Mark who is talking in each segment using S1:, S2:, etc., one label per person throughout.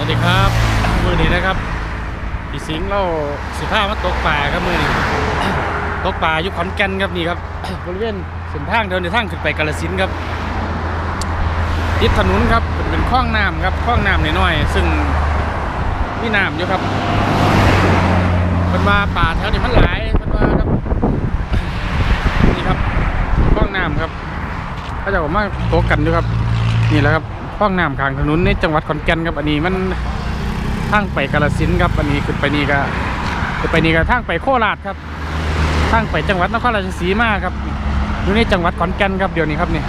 S1: สวัสดีครับมือนี้นะครับพี่สิงห์เราสิผ้ามาตกป่าครับมือนี้ตกป่าอยู่ขอนแก่นครับนี่ครับบริเวณเส้นทางเดินในทางขึ้นไปกาฬสินครับติดถนนครับเป็นคลองน้ำครับคลองน้ำน้อยๆซึ่งมีน้ำอยู่ครับเป็นว่าป่าแถวนี้มันหลายเป็นว่าครับนี่ครับคลองน้ำครับเขาจะบอกมาตกกันด้วยครับ นี่แหละครับ ห้องน้ำข้างถนนในจังหวัดขอนแก่นครับอันนี้มันทางไปกาฬสินครับอันนี้ขึ้นไปนี่ก็ขึ้นไปนี่ก็ทางไปโคราชครับทางไปจังหวัดนครราชสีมาครับอยู่ในจังหวัดขอนแก่นครับเดี๋ยวนี้ครับนี่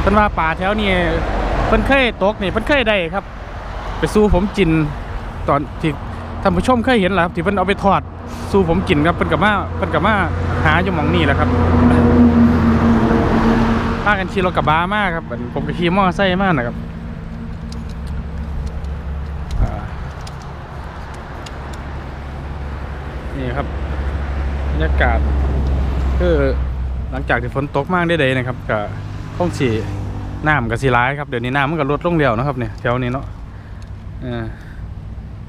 S1: เพิ่นว่าป่าแถวนี้เพิ่นเคยตกนี่เพิ่นเคยได้ครับ ไปสู้ผมจินตอนที่ท่านผู้ชมเคยเห็นแล้วครับที่เพิ่นเอาไปทอดสู้ผมกินครับเพิ่นกับมาเพิ่นกับมาหาอยู่มองนี่แหละครับ พากันขี่รถกระบะมากครับผมก็ขี่มอไซค์มากนะครับนี่ครับบรรยากาศคือหลังจากที่ฝนตกมากได้เลยนะครับก็คงสีน้ำกับสีร้ายครับเดี๋ยวนี้น้ำมันก็ลดลงเดียวนะครับเนี่ยแถวนี้เนาะเออ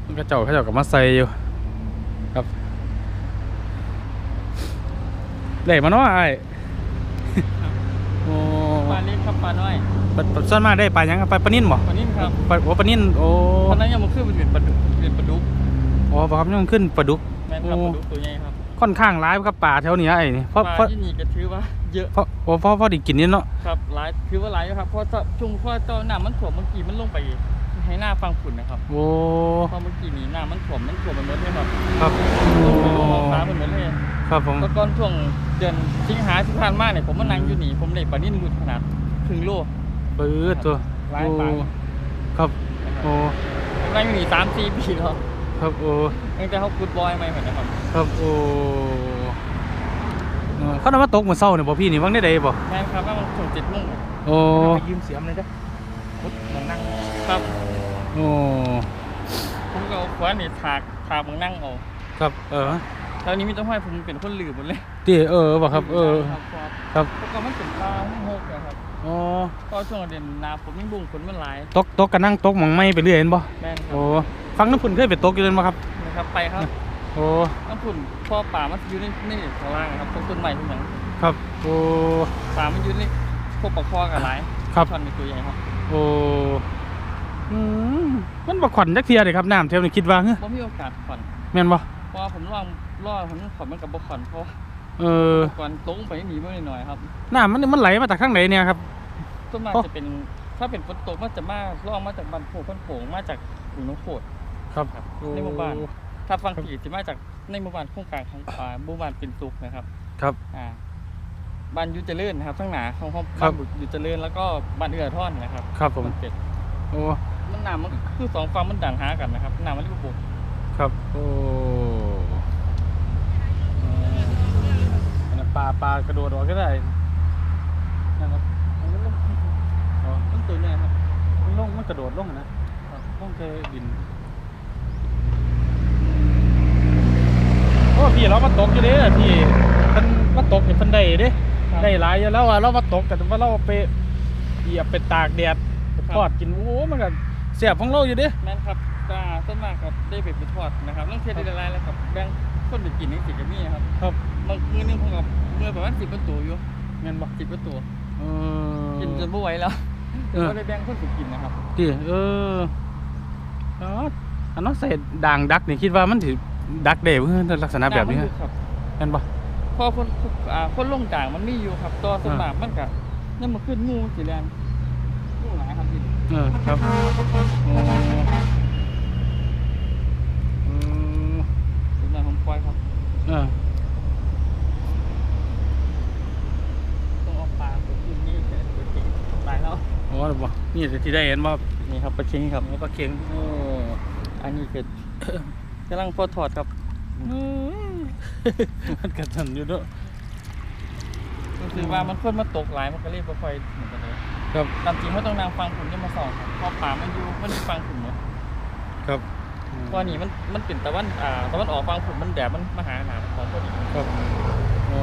S1: มันก็เจ้าเขาเจ้ากับมาใส่อยู่ครับเล่มาเนาะไอ้โอ้
S2: ลาเล็กครับปลาน้อย
S1: ปลาปลาส่วนมากได้ปลาหยังครับปลาปลานิ่นบ่
S2: ปลานิ่มครับ
S1: ปลาโอ้ปลานิ่นโอ้
S2: ตอนนั้นยังมันขึ้นเป็นปลาดุกเป็นปลาดุก
S1: โอ้บ่ครับยังขึ้นปลาดุก
S2: แม่นครับปลาดุกตัวใหญ่ครับ
S1: ค่อนข้างร้ายครับปลาแถวเนี้ยไอ้นี่เพ
S2: ป
S1: ราะเพ
S2: ลา
S1: ราะ
S2: ที่นี่ก็ถือว่าเยอะ
S1: เพราะโอ้เพราะเพราะไดิกินนี่เนาะ
S2: ครับหลายถือว่าหลายอยู่ครับเพราะถ้าช่วงเพราะตอนน้ำมันถ่วมเมื่อกี้มันลงไป ให้หน้าฟังฝุ่นนะครับ
S1: โอ้
S2: เพราะเมื่อกี้นี้น้ำมันถ่วมมันถ่วมมันเหมือนเลยครับ
S1: ครับ
S2: ล
S1: โอ้
S2: งไปลงมาฟ้ามันเหมือนเลย
S1: ครับผม
S2: ก็ก่อนช่วงเดือนสิงหาที่ผ่านมาเนี่ยผมมานั่งอยู่นี่ผมได้ปลานิ่นหลุดขนาดครึ่งโล
S1: ปื้ดตัว
S2: ร้ายปลา
S1: โอ้ครับ
S2: นะครับ
S1: โอ้
S2: ผมนั่งอยู่นี่สามสี่ปีแล้ว
S1: ครับโอ้
S2: ตั้งแต่เขากุดบอยใหม่เหมือนนะครับ
S1: ครับโอ้เออเขานำมาตกเหมือนเศร้าเนี่ยบ่พี่นี่ว่างได้ใดบ่
S2: แม่นครับว่ามันช่วงเจ็ดโมง
S1: โอ้
S2: ยืมเสียมเลยจ้ะพุดมองนั่งครับ
S1: โอ้
S2: ผมก็เอาขวานนี่ถากถากมองนั่งเอา
S1: ครับ เออ
S2: ตอนนี้มีต้องให้ผมเป็นคนลืมหมดเลย
S1: ที่เออบ่ครับ เออ
S2: ครับครับ
S1: ครับ
S2: เพราะก็มันเป็นปลาไม่หกอะครับ
S1: อ๋อ
S2: เพราะช่วงเดือนหนาผมไม่บุ้งฝนมันหลาย
S1: ตกตกกันนั่งตกหมองไม่ไปเรื่อยเห็นบ่
S2: แม่นครั
S1: โอ้
S2: บ
S1: ฟังน้ำพุ่นเคยไปตกอยู่เลยบ่ครับ
S2: นะครับไปครับ
S1: โอ้
S2: น้ำผุ่นพ่อป่ามันอยู่ในนี่ข้างล่างครับต้นต้นใหม่ทุกอย่าง
S1: ครับโอ้
S2: ป่ามันอยู่ในพวกปลาคอกับหลาย
S1: ครับ
S2: ช่อนเป็นตัวใหญ่ครับ
S1: โอ้อืม มันบ่ขวัญจักเทียเลยครับน้ำเท่านี้คิดว่าเฮ้ย
S2: ผมมีโอกาสขอน
S1: แม่นบ่
S2: เพราะว่าผมลองล่อผมขอนมันกับบขอนเพราะว่า
S1: เออ
S2: ก่อนตรงไปหนีไม่หน่อยครับ
S1: น้ำมันมันไหลมาจากข้างไหนเนี่ยครับ
S2: ต้นไม้
S1: โอ้
S2: จะเป็นถ้าเป็นฝนตกมันจะมาล่องมาจากบันโผล่พันโผงมาจากหลุมน้ำโขด
S1: ครับ
S2: ครับในหมู่บ้านถ้าฟังผีจะมาจากในหมู่บ้านโครงการของอ่าหมู่บ้านเป็นสุขนะครับ
S1: ครับ
S2: อ่าบ้านอยูเจริญนะครับทั้งหนาของของ
S1: ครั
S2: บ้า
S1: บ
S2: นอยูเจริญแล้วก็บ้านเอือท่อนนะครับ
S1: ครับผม
S2: นเป็ด
S1: โอ้
S2: มันหนามันคือสองฝั่งมันดันหากันนะครับหนามันลูกบุก
S1: ครับ โอ้อืมอันนั้นปลาปลากระโดดออกก็ได้นะครับ
S2: มันก็ลง
S1: อ๋อ
S2: ต้นตัวเนี่ยครับ
S1: มันลงมันกระโดดลงอะนะลงแค่ดินโอ้พี่เรามาตกอยู่เด้อพี่เพิ่นมาตกเนี่ยเพิ่นได้เด้ได้หลายอยู่แล้วอะเรามาตกกันว่าเราไปเหยียบไปตากแดดไปทอดกินโอ้มันก็ เสียบของเราอยู่เด้
S2: แม่นครับตาต้นมากครับได้ไปไปทอดนะครับต้องเทได้หลายๆแล้วครับแบ่งคนไปกินนี่สิกับมี่ครับ
S1: ครับ
S2: บางมื้อนึงผมกับเมื่อประมาณสิบประตูอยู่
S1: แม่นบ่
S2: สิบประตู
S1: เออ
S2: กินจนไม่ไหวแล้ว
S1: เออ
S2: ก็ได้แบ่งคนไปกินนะครับ
S1: ดิเอออ๋ออันนั้นใส่ด่างดักนี่คิดว่ามันถือดักได้เพื่อลักษณะแบบนี้
S2: หา
S1: ฮะ
S2: มัครับ
S1: แม่นบ่
S2: พอคนอ่าคนลงด่างมันมีอยู่ครับตัวส่วนมากมันก็ยังมาขึ้นงูสีแดงงูหลายครับพี่
S1: เออครับโอ้อืม
S2: ส่วนมากผมปล่อยครับ
S1: เออ
S2: ต้องเอาปลาไปกินนี่เป็นตัวจริงตายแล้ว
S1: โอ้บ่นี่ที่ได้เห็นบ่า
S2: นี่ครับปลาเค็งครับ
S1: ปลาเข็งโอ้
S2: อันนี้คือกำลังพอถอดครับ
S1: อืมมันกระทันอยู่ด้อ
S2: ก็คือว่ามันคนมาตกหลายมันก็รีบไปคอยเหมือนกันเลย
S1: ครับ
S2: ตามจริงเขาต้องนางฟังผมจะมาสอนครับเพอป่ามันอยู่มันมีฟังผมเนาะ
S1: ครับ
S2: เพราะนี่มันมันเป็นตะวันอ่าตะวันออกฟังผมมันแดดมันมาหาหนาของพอดี
S1: ครับอ๋อ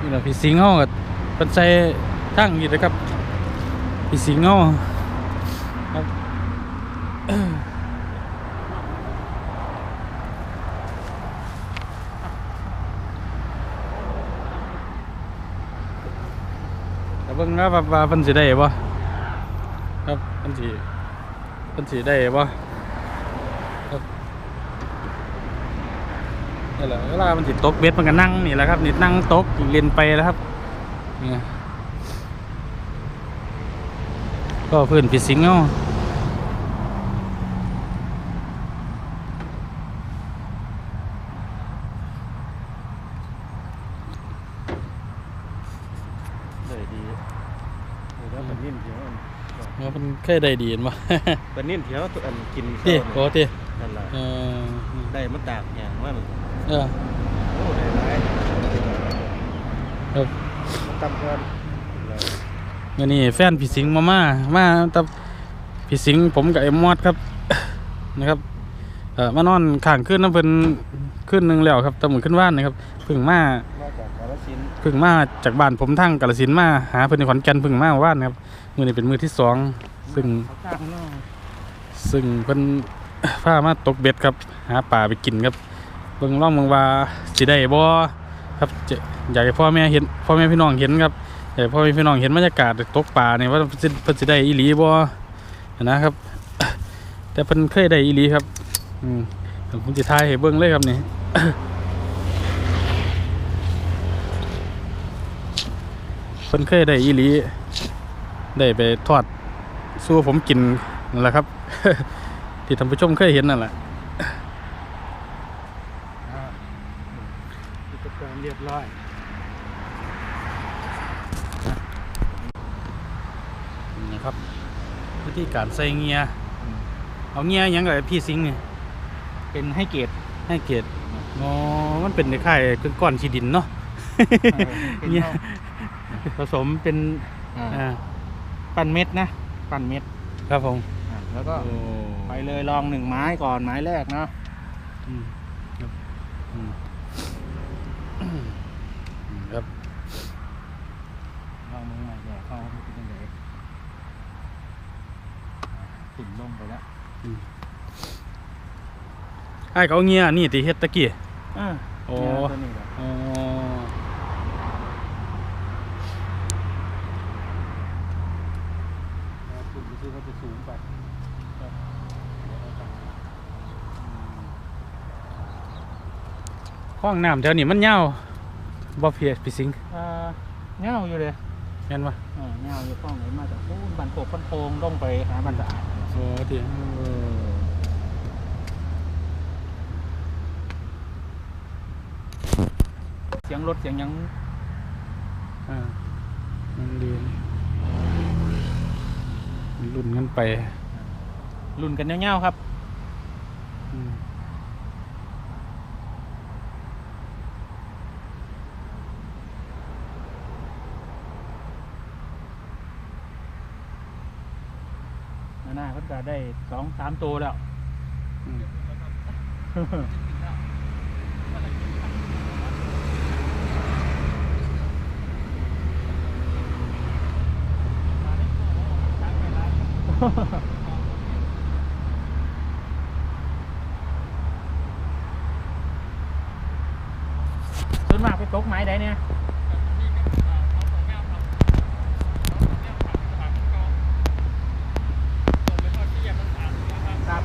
S1: นี่แหละพี่สิงห์เฮาก็เป็นใส่ทั้งอยู่นะครับพี่สิงห์เฮาครับ เบิ่งว่าว่าว่าเพิ่นสิได้บ่ครับเพิ่นสิเพิ่นสิได้บ่ครับนี่แหละเวลามันสิตกเบ็ดมันก็นั่งนี่แหละครับนี่นั่งตกเรียนไปแล้วครับนี่ก็เพื่อนพี่สิงเนาะด้ดี
S3: แล้วปนิ่นเถียวอัน
S1: เนาะมันเคยได้ดีเห็นบ่
S3: ปนิ่นเถียวตัวอันกิน
S1: ติ
S3: ข้าว
S1: โอ้ติ
S3: นั่นล่ะ
S1: เออ
S3: ได้มันตากอย่างว่ามัน
S1: เออ
S3: โอ้ได้หลาย
S1: ครับ
S3: มันต่ำก่อน
S1: เมื่อนี้แฟนพี่สิงห์มามามาแต่พี่สิงห์ผมกับเอ็มมอดครับ นะครับเอ่อมานอนข้างขึ้นน้ำเพิ่นขึ้นหนึ่งแล้วครับแตะมือขึ้นว่านนะครับเพิ่งมา
S3: มาจากกาฬสินธุ์
S1: เพิ่งมาจากบ้านผมทั้งกาฬสินธุ์มาหาเพิ่นในขอนแก่นเพิ่งมาว่านครับมือนี้เป็นมือที่สอง ซึ่งซึ่งเพิ่นพามาตกเบ็ดครับ หาปลาไปกินครับเบิ่งล่องเบิ่งว่าสิได้บ่ครับจะอยากให้พ่อแม่เห็นพ่อแม่พี่น้องเห็นครับอยากให้พ่อแม่พี่น้องเห็นบรรยากาศตกปลาเนี่ยว่าเพิ่นสิเพิ่นสิได้อีหลีบ่นะครับ แต่เพิ่นเคยได้อีหลีครับอืมผมสิถ่ายให้เบิ่งเลยครับนี่เพิ่นเคยได้อีหลีได้ไปทอด สู้ผมกินนั่นแหละครับ ที่ท่านผู้ชมเคยเห็นนั่นแหละ
S3: กิจการเรียบร้อย
S1: นี่ครับวิธีการใส่เงียเอาเงียหยังกับพี่สิงห์นี่
S4: เป็นให้เกียรติ
S1: ให้เกียรติอ๋อมันเป็นคล้ายๆคือก้อนขี้ดินเนาะ
S4: เป็น
S1: เนี่ย
S4: ผสมเป็นอ่า
S1: อ่า
S4: ปั้นเม็ดนะ ปั้นเม็ด
S1: ครับผม
S4: อ่าแล้วก็
S1: โอ้
S4: ไปเลยลองหนึ่งไม้ก่อนไม้แรกเนาะ
S1: อืมครับอืมอืมครับ
S4: ลองมือใหม่แย่เข้าไม่เป็นยังไงติ่มลงไปแล้ว
S1: ไอ้ายเขาเอาเงียนี่ติเฮ็ดตะกี้
S4: อ่า
S1: โอ้
S4: เนี่ยตัวนี้แหละ
S1: อ๋อคุณซื้อเขาจะสูงไป ห้องน้ำแถวนี้มันเงาวบ่เพียพี่สิงห์
S4: อ่าเงาอยู่เลย
S1: เห็นปะ
S4: อ่าเงาอยู่ข้องไหนมาจากพูนบันโขกบันโพงลงไปหาบันสะอาด
S1: โอ้ที
S4: เสียงรถเสียงหยัง
S1: อ่ามันดีมันรุ่นกันไป
S4: รุ่นกันเงาๆครับ
S1: อืม
S4: หน้าเพิ่นก็ได้ สองสามตัวแล้ว
S1: อืม
S4: ส่วนมากไปตกไม้ใดเนี่ยครับ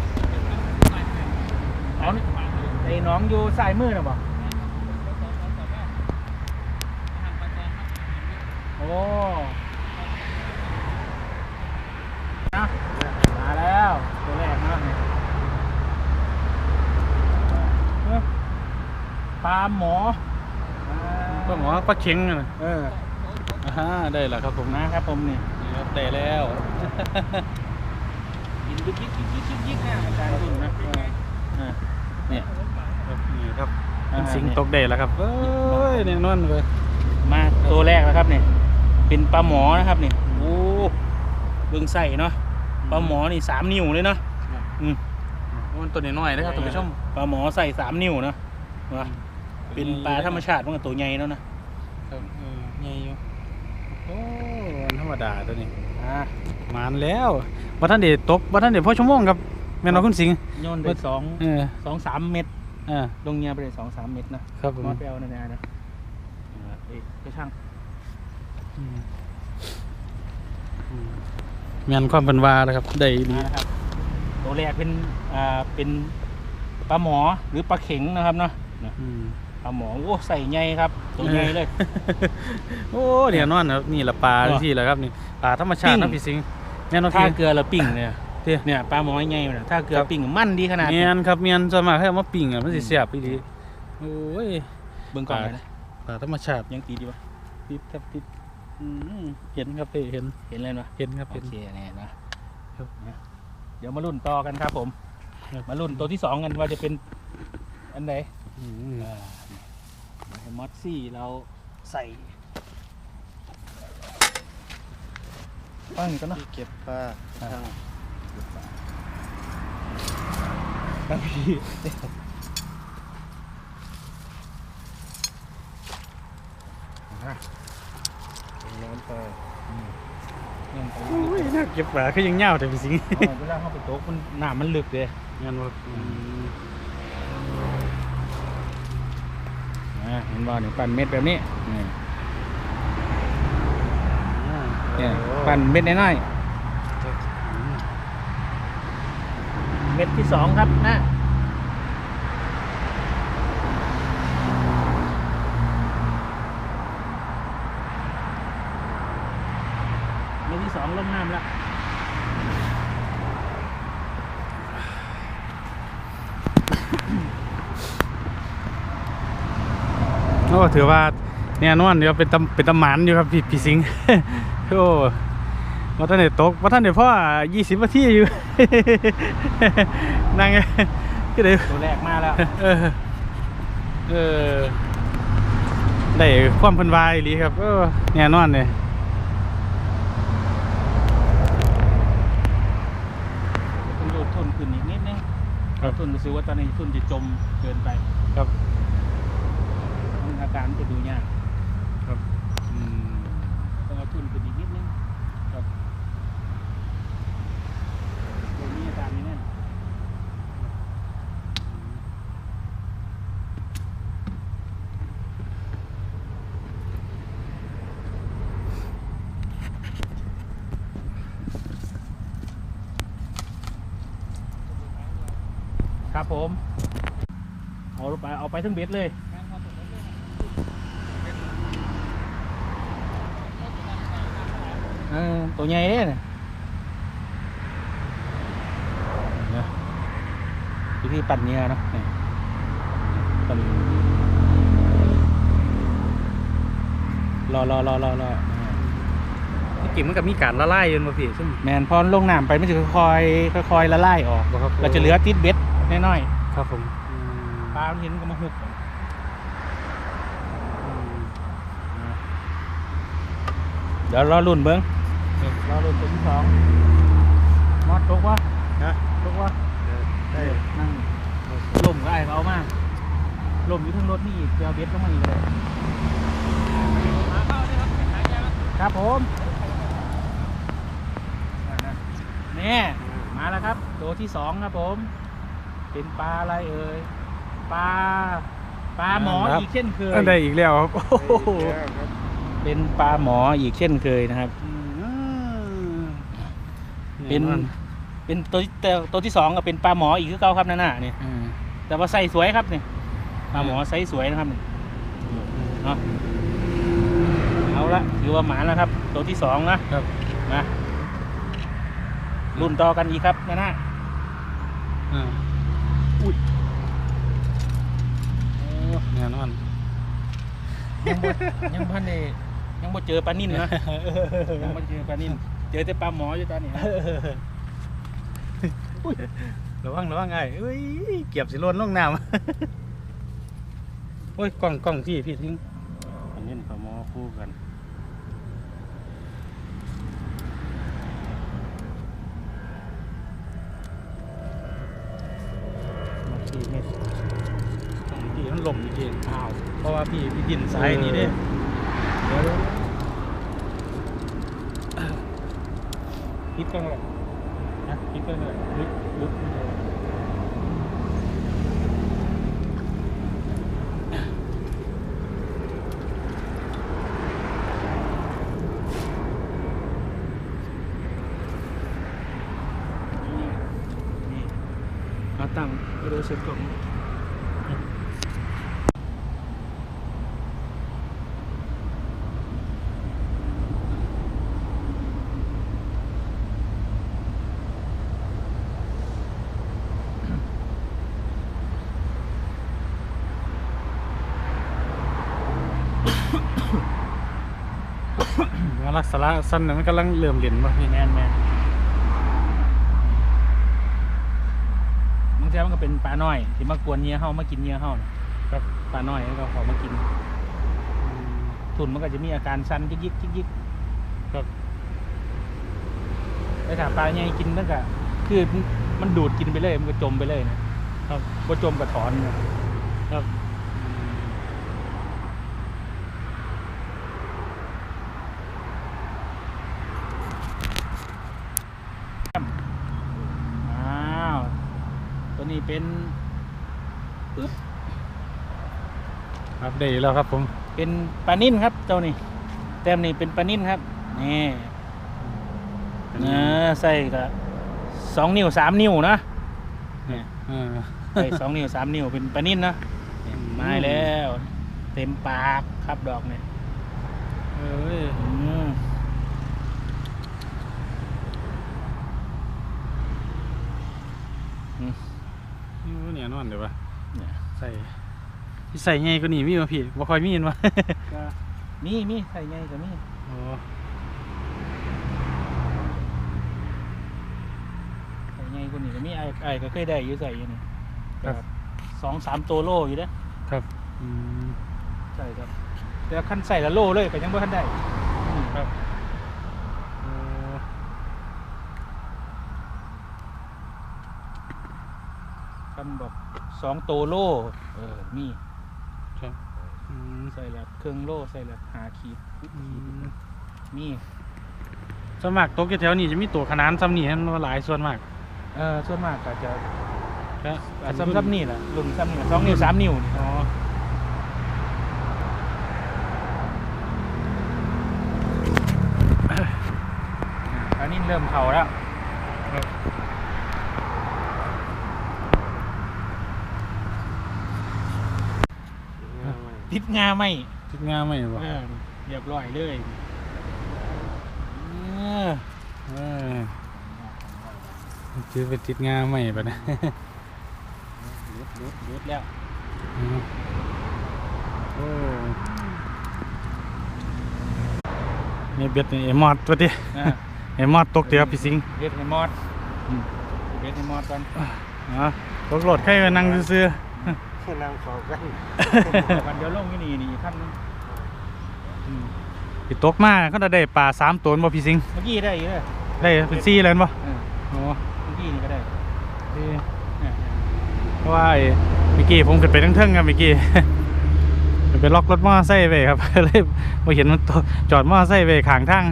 S4: เอานี่ไอ้น้องอยู่ซ้ายมือน่ะบ่โอ้นะมาแล้วตัวแรกเนาะนี่เอ้อปลาหมอ
S1: ก็หมอปลาเข็งนะ
S4: เออ
S1: อ่าได้แล้วครับผมนะ
S4: นะครับผมนี่
S1: นี่ครับได้แล้ว
S4: ยิงยิกยิกยิกยิกยิกยิกนะอาจารย์คุณนะเออเออเนี่ย
S1: ครับนี่ครับ
S4: อ่า
S1: เป็นสิงตกได้แล้วครับเอ้ยแน่นอนเลย
S4: มาตัวแรกแล้วครับเนี่ยเป็นปลาหมอนะครับนี่โอ้เบิ่งใส่เนาะปลาหมอนี่สามนิ้วเลยเนาะอืม
S1: มันตัวน้อยๆนะครับท่านผู้ชม
S4: ปลาหมอใส่สามนิ้วเนาะว่าเป็นปลาธรรมชาติมันก็ตัวใหญ่แล้วนะ
S1: ครับเออใหญ่อยู่โอ้วันธรรมดาตัวนี้
S4: อะ
S1: มานแล้วบ่ทันได้ตกบ่ทันได้พอชั่วโมงครับแม่นบ่คุณสิงห์
S4: โยนไปสอง
S1: เออ
S4: สองสามเม็ด
S1: เออ
S4: ลงเงียไปเลยสองสามเม็ดนะครับ
S1: ผม
S4: มอดไปเอาในนานะอ่าเอ้ยไปช่าง
S1: อืมอืมแม่นความเพิ่นว่าแล้วครับ ได้ดี
S4: มานะครับ ตัวแรกเป็นอ่าเป็นปลาหมอหรือปลาเข็งนะครับเนาะนะ
S1: อืม
S4: ปลาหมอโอ้ใส่ใหญ่ครับ ตัวใหญ่เลย
S1: โอ้เนี่ยนอนครับนี่ละปลา
S4: อ๋อ
S1: ที่แหละครับนี่ปลาธรรมชาติ
S4: ปิ้ง
S1: นะพี่สิงห์แม่นบ่
S4: ถ้า
S1: พี่
S4: เกลือแล้วปิ้งเนี่ย
S1: เด้อ
S4: เนี่ยปลาหมอใหญ่เนี่ยถ้าเกลือ
S1: ครับ
S4: ปิ้งมันดีขนาด
S1: เมี
S4: นี้
S1: ยนครับเมียนส่วนมากให้เอามาปิ้งอะมันสิ
S4: อืม
S1: แซ่บอีหลีโอ้ย
S4: เบิ่งก่อนเลยนะ
S1: ปลาธรรมชาติ
S4: ยังตีดีวะ
S1: ติดครับติดอืมเห็นครับพี่เห็น
S4: เห็นเลยปะ
S1: เห็นครับ
S4: โอ
S1: เห็น
S4: เคเนี่ยนะครับนะเดี๋ยวมาลุ้นต่อกันครับผม
S1: ครับ
S4: มาลุ้นตัวที่สองกันว่าจะเป็นอันไหน
S1: อืม
S4: อ่านี่มอสซี่เราใส่ปั้งกันเนาะ
S3: ที่เก็บปลา
S4: อ่า
S3: ช่าง
S4: ครับพี่
S3: น้ำปลา
S4: ยังไป
S1: โอ้ยน่าเก็บปลาคือยังเงาแต่พี่สิง
S4: เวลาเข้าไปโต๊ะมันหนามันลึกเลย
S1: งานว่า
S4: เห็นบ่าเนี่ยปั่นเม็ดแบบนี้นี่
S1: อ่า
S4: เนี่ยปั่นเม็ดน้อย
S1: อืม
S4: ๆเม็ดที่สองครับนะเม็ดที่สองลงน้ำแล้ว
S1: โอ้ถือว่าเนี่ยนวลเดี๋ยวเป็นตำเป็นตำหมันอยู่ครับพี่พี่สิงห์ โอ้ ว่าท่านเด็ตกว่าท่านเด็พ่อยี่สิบนาทีอยู่ นั่งก็เลย
S4: ตัวแรกมาแล้ว
S1: เออ เออ ได้ความเพันวายดีครับเออแน่นอนเลย
S4: ต้องโยนทุนขึ้นอีกนิดนึง
S1: ครับ
S4: ทุนรู้สึกว่าตอนนี้ทุนจะจมเกินไป
S1: ครับ
S4: มันอาการจะดูยาก
S1: ครับอืม
S4: ต้องเอาทุนขึ้นอีกนิดนึง
S1: ครับ
S4: ตัวนี้อาการนี้แน่น ครับผม เอาไปเอาไปทั้งเบ็ดเลยเออตัวใหญ่เด้เนี่ยเนี่ยวิธีปั่นเนี่ยเนาะเนี่ยปั่นรอรอรอรอรอ
S1: ที่จริงมันก็มีการละลายอยู่มาพี่ซึ่ง
S4: แมนพอลงน้ำไปมันจะค่อยๆค่อยๆละลายออก
S1: บ่ครับ
S4: เราจะเหลือติดเบ็ด น้อย
S1: ครับผม
S4: ๆปลามันเห็นก็มาหุบเดี๋ยวรอรุ่นเบิ้งรอรุ่นตัวที่สองมอดตกวะ
S1: ฮะ
S4: ตกวะ
S3: ได้
S4: นั่งลมก็ไอ้เขาเอามาลมอยู่ทั้งรถนี่อีกเจอเบ็ดลงมาอีกเลยครับผมนี่มาแล้วครับ ตัวที่สองครับผม เป็นปลาอะไรเอ่ยปลาปลาหมออีกเช่นเคย
S1: อันได้อีกแล้วครับโอ้โห
S3: ได้แล้วครับ
S4: เป็นปลาหมออีกเช่นเคยนะครับ
S1: อืม
S4: เป็นเป็นตัวที่ตัวที่สองก็เป็นปลาหมออีกคือเก่าครับนั่นน่ะนี่
S1: อืม
S4: แต่ว่าไซส์สวยครับนี่ปลาหมอไซส์สวยนะครับนี่เนาะเอาละถือว่าหมาแล้วครับ ตัวที่สองนะครับมารุ่นต่อกันอีกครับนั่นน่ะ
S1: อ่า
S4: อุ้ย
S1: โอ้แน่นอน
S4: ยังบ่ยังพันเดยังบ่เจอปลานิ่นนะยังบ่เจอปลานิ่นเจอแต่ปลาหมออยู่ตอนนี้นะ
S1: ระวังระวังไอ้เอ้ยเก็บสิโลนลงน้ำโอ้ยกล้องกล้องพี่พี่ทิ้ง
S4: ปลานิ่นปลาหมอคู่กัน
S1: พี่เม็ด กล้องพี่มันหล่มจริงอ้าวเพราะว่าพี่พี่ดินสายนี่เด้
S4: ดี๋ยวเดี๋ยวคิดกันเลยนะคิดกันเลยลึกลึกเลยนี่เอาตั้งไม่รู้สึกก่อน
S1: ว่าลักษณะสั้นน่ะมันกำลังเริ่มเรียนมาพี่
S4: แมนแมนบางทีมันก็เป็นปลาน้อยที่มากวนเหงี้ยเฮามากินเหงี้ยเฮาน่ะครับปลาน้อยมันก็เขามากิน ทุนมันก็จะมีอาการสั่นยิกยิกยิกยิก
S1: ครับ
S4: แต่ถ้าปลาใหญ่กินมันก็คือมันดูดกินไปเลย มันก็จมไปเลยนะครับบ่จมก็ถอนนะครับ อ้าวตัวนี้ เป็นปึ๊บ
S1: ครับได้แล้วครับผม
S4: เป็นปลานิ่นครับเจ้านี่แต้มนี่เป็นปลานิ่นครับนี่เนื้อใส่กับสองนิ้วสามนิ้วนะเนี่ย
S1: เออ
S4: ใส่สองนิ้วสามนิ้วเป็นปลานิ่นนะเนี่ยมาแล้ว เต็มปากครับดอกเนี่ย
S1: เอ้ย
S4: อืม
S1: นี่เนี่ยนอนเดี๋ยววะ
S4: เนี่ย
S1: ใส่ที่ใส่ไงก็นี่มีมาพี่บ่ค่อยมีเห็นวะ
S4: ก็มีมีใส่ไงก็มี
S1: โอ้
S4: ใส่ไงคนนี้ก็มีไอ้ไอ้ก็เคยได้อยู่ใส่อยู่นี่
S1: ครับ
S4: สองสามตัวโลอยู่นะครับ
S1: อืม
S4: ใช่ครับแต่ขั้นใส่ละโลเลยก็ยังไม่ขั้นได้อืม
S1: ครับโอ้
S4: ขั้นบอก สองตัวโลเออมี
S1: ครับอืม
S4: ใส่ละเครื่องโลใส่ละหาขีด
S1: อืม
S4: มี
S1: ส่วนมากตกอยู่แถวนี้จะมีตัวขนานซ้ำนี่ฮะมันหลายส่วนมาก
S4: เออส่วนมากก็จะ
S1: ก็
S4: อะซ้ำซ้ำนี่แหละรุ่นซ้ำนี่สองนิ้วสามนิ้วนี่
S1: อ๋อ
S4: อันนี้เริ่มเข่าแล้ว
S1: ครับ
S4: ติดงาไหม
S1: ทิศงามไหมวะ
S4: เออเรียบร้อยเลยเออ
S1: เออคือเป็นทิศงามไหมปะนะ
S4: รุดรุดรุดแล้ว
S1: อืมโอ้นี่เบ็ดนี่เอมอดตัวดิ
S4: อ่า
S1: เอมอดตกเดียวพี่สิงห์
S4: เบ็ดให้มอดอืมเบ็ดให้มอดก่อน
S1: อ๋อตกโหลดใครมานั่งซื่อ
S3: ให้นางเขากัน
S4: วันเดียวลงที่นี่นี่ขั้นอืม
S1: ๆพี่ตกมาเขาจะได้ปลาสามตัวบ่พี่สิงห์
S4: เมื่อกี้ได้อยู่เลย
S1: ได้เป็นซี่เลยบ่
S4: เออ
S1: โอ้
S4: เมื่อกี้นี่ก็ได้
S1: ดี
S4: เนี่ย
S1: เพราะว่าไอ้เมื่อกี้ผมขึ้นไปทั้งเทิงครับเมื่อกี้ไปล็อกรถมอไซค์ไว้ครับ เลยมาเห็นมันจอดมอไซค์ไว้ข้างทาง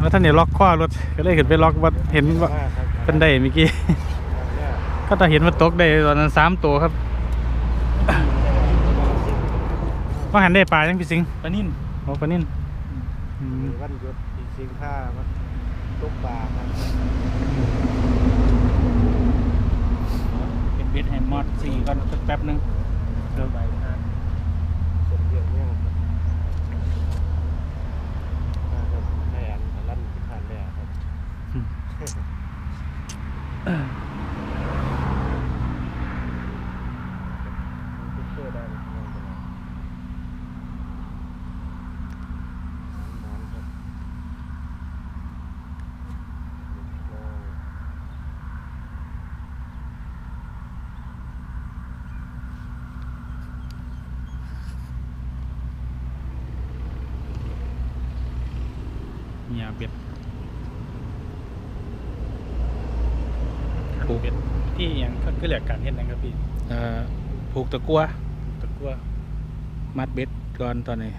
S1: แล้วท่านเนี่ยล็อกข้อรถก็เลยขึ้นไปล็อกว่าเห็นว่าเป็นได้เมื่อกี้ ก็ตาเห็นมันตกได้ตอนนั้นสามตัวครับ ว่าหันได้ปลาจังพี่สิงห์
S4: ปลานิ่น
S1: โอ้ปลานิ่นอืม
S3: วันหยุดอีกสิงค่ามันตกปลาครับ
S4: เป็นเบ็ดให้มอดสี่ก่อนสักแป๊บหนึงเดินไปนะ
S3: สมเด็จเนี่ยครับครับแม่อันลั่นที่ผ่านแม่ครับมันเชื่อได้ไหมครับน้ำครับ
S1: เนี่ยเบ็ดผูกเบ็ดที่อยังก็คือเหลือการเห็นนะครับพี่
S4: เอ่อผูกตะกัว
S1: ตะกั่ว
S4: มัดเบ็ดก่อนตอนนี้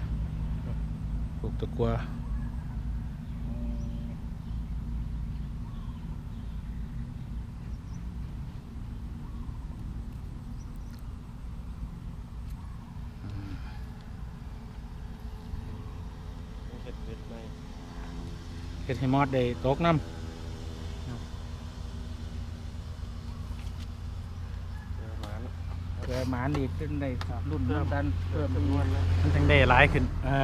S1: ปลูกตะกัว
S3: เห็ดเห็ดไหม
S1: เฮ็ ดให้มอดได้ตกน้
S3: เจอหมาแล้ว
S4: เกิดหมาดีขึ้นได้รุ่นน้ำกันเพิ่ม
S3: จำนวนแล้วำ
S1: มันจังได้หลายขึ้น
S4: อ่า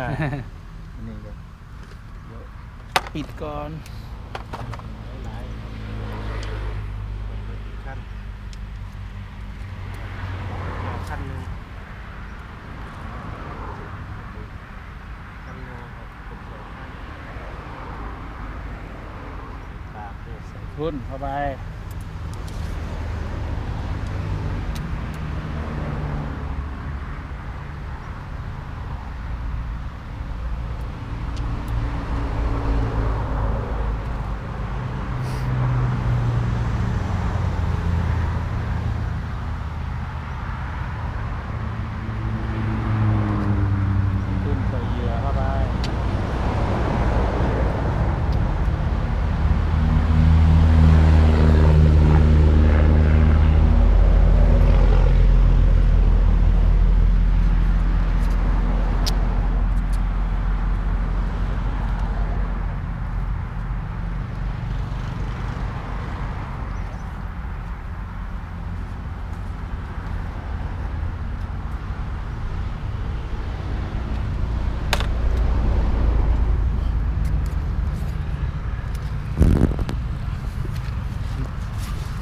S4: อันนี้ก็เดี๋ยวปิดก่อน
S3: หลายๆขั้นขั้นหนึ่งขั้นหนึ่งครับเป็นสองขั้นปาก เนี่ยใส่
S4: ทุนเข้าไป ขึ้นใส่เหยื่อเข้าไป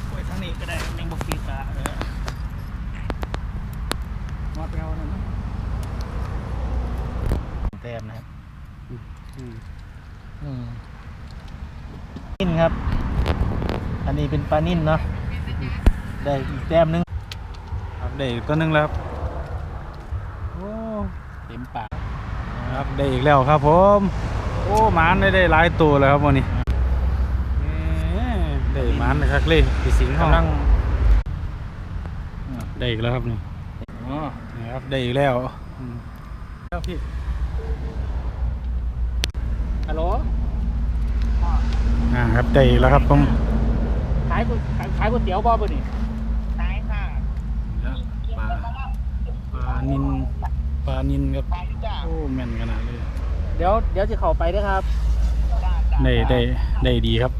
S4: ไว้ทางนี้ก็ได้แมงบกฟีกะเออมาไปเอาหน่อยนะแต้มนะครับ
S1: อืม
S4: อืมนิ่นครับ อั นนี้เป็นปลานิ่นเนาะได้อีกแต้มหนึง
S1: ครับได้อีกตัวหนึงแล้วครับ
S4: โอ้เต็มปาก
S1: ครับได้อีกแล้วครับผมโอ้หมานได้ได้หลายตัวแล้วครับวันนี้เอ้ยได้หมานนะครับเลยพี่สิงห์เขา
S4: กำลัง
S1: ได้อีกแล้วครับนี่
S4: อ๋อ
S1: นี่ครับได้อีกแล้วอืมแล้วพี่
S4: ฮัลโหล
S1: อ่าครับได้อีกแล้วครับผม
S4: ขายก๋วยขายขายก๋วยเตี๋ยวบ่บ่นี่
S5: ขายค่ะ
S1: ปลาปลานินปลานินครับ
S5: ขายอยู่จ้า
S1: โอ้แม่นขนาดเลย
S4: เดี๋ยวเดี๋ยวจะเข้าไปเด้วยครับ
S5: จ้าจ้า
S1: ได้ได้ได้ดีครับ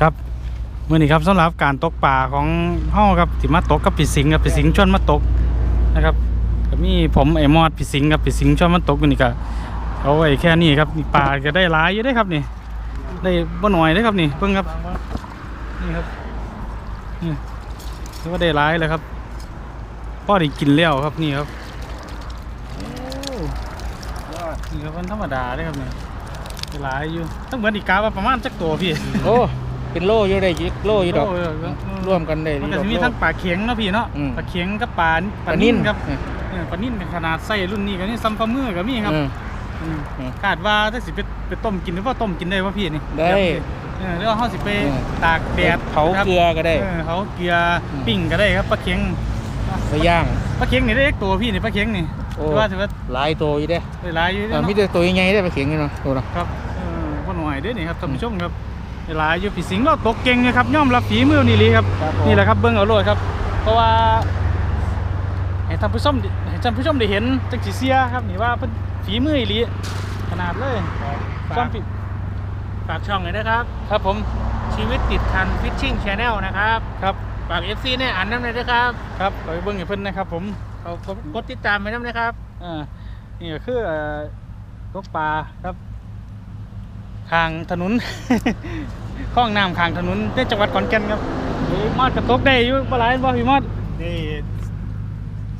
S1: ครับมื่อนี้ครับสำหรับการตกปลาของเฮาครับที่มาตกกับพี่สิงห์ครับพี่สิงห์ชวนมาตกนะครับก็มีผมไอ้มอดพี่สิงห์ครับพี่สิงห์ชวนมาตกอยู่นี่ก็ เอาไว้แค่นี้ครับนี่ปลาก็ได้หลายอยู่ได้ครับนี่ ได้บ่หน่อยได้ครับนี่เพิ่งครับนี่ครับนี่ถือว่าได้หลายเลยครับพ่อได้กินแล้วครับนี่ครับโอ้นี่ครับมันธรรมดาได้ครับนี่ได้หลายอยู่ตั้งเหมือนอีกาว่าประมาณจักตัวพี่
S4: โอ้เป็นโลอยู่ได้ยิกโลอยู่ดอก
S1: โเเร่
S4: วมกันได้
S1: มันก็
S4: ดอ
S1: จะมี
S4: โล
S1: ทั้งปลาเข็งเนาะพี่เนาะ
S4: อืม
S1: ปลาเข็งกับปลา
S4: ปลานิ่น
S1: ครับ
S4: เออ
S1: เออปลานิ่นขนาดไส้รุ่นนี้ก็นี่ซัมฟาร์เมอร์ก็มีครับ
S4: เออ
S1: ม
S4: อืม
S1: คาดว่าถ้าสิไปไปต้มกินหรือว่าต้มกินได้ว่าพี่นี่
S4: ได้
S1: เออแล้วเฮาสิไป
S4: เออ
S1: ตากแดด
S4: เผา
S1: ครับ
S4: เกลือก็ได้
S1: เออเผาเกลืออ
S4: ม
S1: ปิ้งก็ได้ครับปลาเข็ง
S4: ไปย่าง
S1: ปลาเข็งนี่ได้เล็กตัวพี่นี่ปลาเข็งนี่
S4: โอ้
S1: ถือว่าถือว่า
S4: หลายตัวอยู่เด้
S1: ได้หลายอยู่
S4: เอ
S1: เด้
S4: อ
S1: เนาะ
S4: มีแต่ตัวใหญ่ๆได้ไปเขียงอยู่เนาะตัวเนาะ
S1: ครับเออบ่หน่อยเด้นี่ครับท่านผู้ชมครับได้หลายอยู่พี่สิงห์เราตกเก่งนะครับย่อมรับฝีมือนี่ลีครับ
S4: ครับผม
S1: นี่แหละครับเบิ้งเอาโลดครับ เพราะว่าให้ท่านผู้ชมได้ให้ท่านผู้ชมได้เห็นจังสิเสียครับนี่ว่าเพิ่น ฝีมืออีหลีขนาดเลย
S4: ฝา
S1: ซ่อกมปิ
S4: ฝากช่องเลยนะครับ
S1: ครับผม
S4: ชีวิตติดคันฟิชชิ่งชาแนลนะครับ
S1: ครับ
S4: ฝาก FC เนี่ยอ่านน้ำเลยนะครับ
S1: ครับเอาไปเบิ้งให้เพิ่นนะครับ ผม
S4: เขากดติดตามไปน้ำนะครับ
S1: อ่านี่ก็คือเอ่อตกปลาครับทางถนนคลองน้ำข้างถนนในจังหวัดขอนแก่นครับนี่มอดกระตกได้อยู่ปลาไหลายบ่พี่มอด
S3: นี่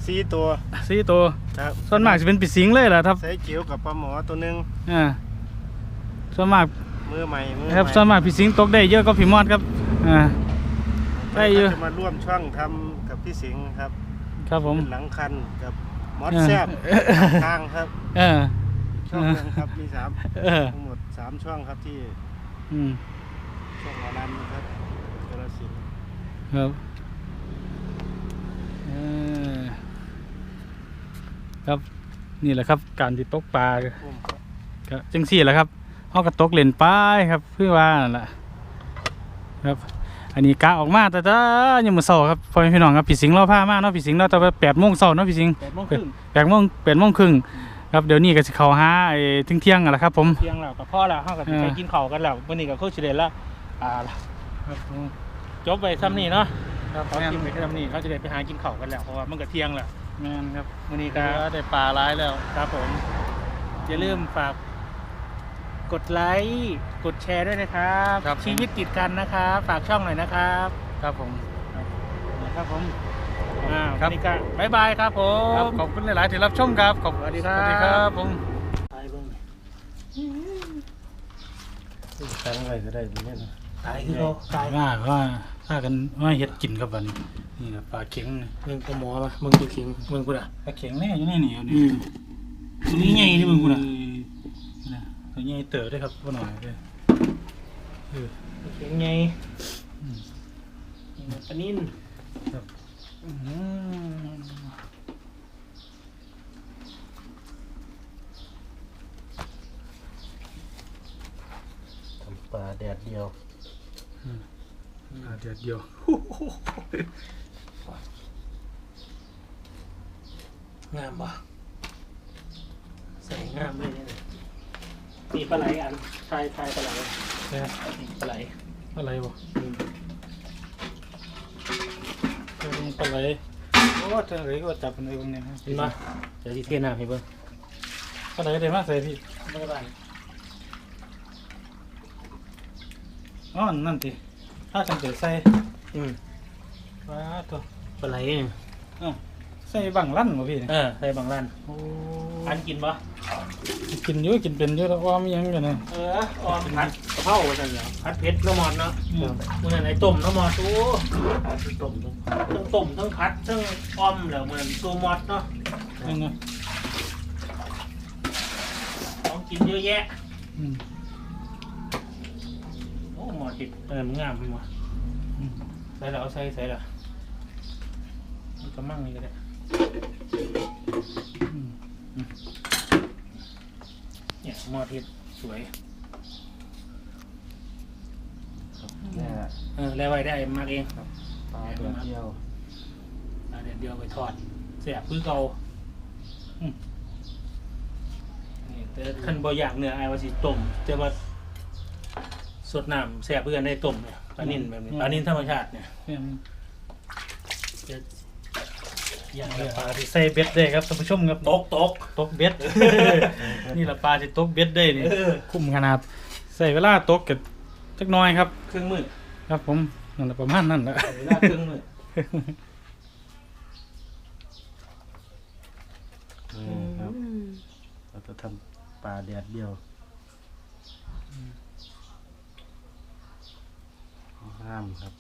S3: สี่ตัว
S1: สี่ตัว
S3: ครับ
S1: ส่วนมากจะเป็นปีสิงเลยเหรอครับ
S3: ใส่จิ๋วกับปลาหมอตัวหนึง
S1: อ่าส่วนมาก
S3: มือใหม่มือ
S1: ครับ
S3: ใหม่
S1: ส่วนมากพี่สิงห์ตกได้เยอะก็พี่มอดครับอ่า ได้อยู่
S3: จะมาร่วมช่องทำกับพี่สิงห์ครับ
S1: ครับผม
S3: หลังคันกับมอส
S1: เออ
S3: แซบทางครับ
S1: เออ
S3: ช่องหนึงครับมีสาม
S1: เออ
S3: ทั้งหมดสามช่องครับที่
S1: อืม
S3: ช่องอรันครับกระสินธุ์
S1: ครับเออ ครับนี่แหละครับ การที่ตกปลาก็จังสี่แหละครับเฮาก็ตกเล่นไปครับเพื่อว่านั่นแหละครับ อันนี้กะออกมาแต่ถ้ายังมื้อเช้าครับพ่อแม่พี่น้องครับพี่สิงห์เราพามาเนาะพี่สิงห์เนาะแต่ว่า8โมงเช้าเนาะพี่สิงห์
S4: แปดโมงครึ่ง
S1: 8โมง8โมงครึ่งครับเดี๋ยวนี้ก็สิเข้าหาไอ้เที่ยงๆนั่นแหละครับ ผม
S4: เที่ยงแล้วกับพ่อแล้วห้ากับ
S1: เออ
S4: ไปกินข้าวกันแล้ววันนี้กับข้าวเฉลี่ยแล้วอ่าครับจบไปซ้ำนี่เนาะ
S1: ครับ
S4: เขากินไปซ้ำนี่เขาจะได้ไปหากินข้าวกันแล้วเพราะว่ามันก็เที่ยงแล้ว
S1: แม่นครับ
S4: วันนี้
S1: ก็
S4: ก็
S1: ได้ปลาหลายแล้ว
S4: ครับผมอย่าลืมฝากกดไลค์กดแชร์ด้วยนะครับ
S1: ครับผม
S4: ชีวิตติดกันนะครับฝากช่องหน่อยนะครับ
S1: ครับผม
S4: ครับผมอ่า
S1: ครั
S4: วั
S1: บ
S4: นนี้ก็บ๊ายบายครับผ
S1: ครับ
S4: ม
S1: ขอบคุณหลายๆที่รับชมครับขอบ
S4: สวัสดีครับ
S1: สวัสดีครับผม
S4: ตายเบิ่ง
S3: ตั้งอะไรก็ได้เนี่ยนะ
S4: ตายคือเขาตาย
S1: ว่าว่าถ้ากันว่าเฮ็ดกินครับวันนี้นี่ครับปลาเข็งนี่
S4: มึงกับหมอปะมึงตัวเข็งมึงกูน่ะ
S1: ปลาเข็งแน่อยู่ในนี่อยู่
S4: อื
S1: นี่
S4: มตัวนี้ใหญ่นี่มึงกูน่ะ
S1: นะตัวใหญ่เติบด้วยครับพ่อหน่อยเลยเออ
S4: ตัวเข็งใหญ่
S1: อืม
S4: ปลานิ่น
S1: อืม
S3: ทำปลาแดดเดียว
S1: อ่าเดี๋ยวเดียว
S4: งามปะใส่งามเลยเนี่ยมีปลาไหลอันทายทายปลาไหล
S1: ใช่ไหม
S4: นี่ปลาไหล
S1: อะไรวะ
S4: อืม
S1: เออปลาไหลโอ้เธอเลยก็จับมันไว้ตรงนี้ครับ
S4: เห็นปะเดี๋ยวที่เทน้ำให้เบิ่ง
S1: ปลาไหลได้มาใส่พี่
S4: ไม่ได้บ้าน
S1: อ๋อนั่นสิถ้าฉันเกิดใส่
S4: อืม
S1: ว้าตัว
S4: ปลาไหลเนี่ย
S1: อ้าวใส่บังลั่นวะพี่เนี่ย
S4: เออใส่บางร้าน
S1: โอ้
S4: อันกินปะ
S1: กินเยอะกินเป็นเยอะแล้วว่ามียังกันนะ
S4: เออออมผัดกะเพราว่าซั่นเหรอผัดเผ็ดน้ำมอนเนาะ
S1: อืม
S4: มื่อนั้นไอ้ต้มน้ำมอดโอ้ต้มทั้งต้มทั้งผัดทั้งอ้อมแล้วเหมือนตัวมอดเนาะ
S1: นั่นนะ
S4: ต้องกินเยอะแยะ
S1: อืม
S4: โอ้หมอดติดเออมันงามมั้งวะ
S1: อืม
S4: ใส่แล้วเอาใส่ใส่แล้วมันก็มั่งนี่ก็ได้
S1: อืม
S4: เนี่ยหมอดติดสวย
S3: เนี่ย
S4: เออแล้วไว้ได้มากเอง
S3: ปลาแดดเดียว
S4: เอาเดี๋ยวเดียวไปทอดเสียบคือเก่าอืมนี่แต่ขั้นบ่อยากเนื้อไอ้ายว่าสิต้มแต่ว่า สดน้ำแสบเพื่อนได้ต้มเนี่ยปลานิ่นแบบนี้ปลานิ่นธรรมชาติเนี่ย
S1: เนี่ย
S4: อย่าง
S1: นี่
S4: เดี
S1: แห
S4: ยว
S1: ละปลาที่ใส่เบ็ดได้ครับท่านผู้ชมครับ
S4: ตกตก
S1: ตกเบ็ด นี่แหละปลาที่ตกเบ็ดได้นี่
S4: เออ
S1: คุ้มขนาดใส่เวลาตกกับจักหน้อยครับ
S4: เครื่องมือ
S1: ครับผมนั่นแหละประมาณนั้นแหละ
S4: เวลาเครื่องมือ
S3: นี่ครับ เราจะทำปลาแดดเดียว งามครับ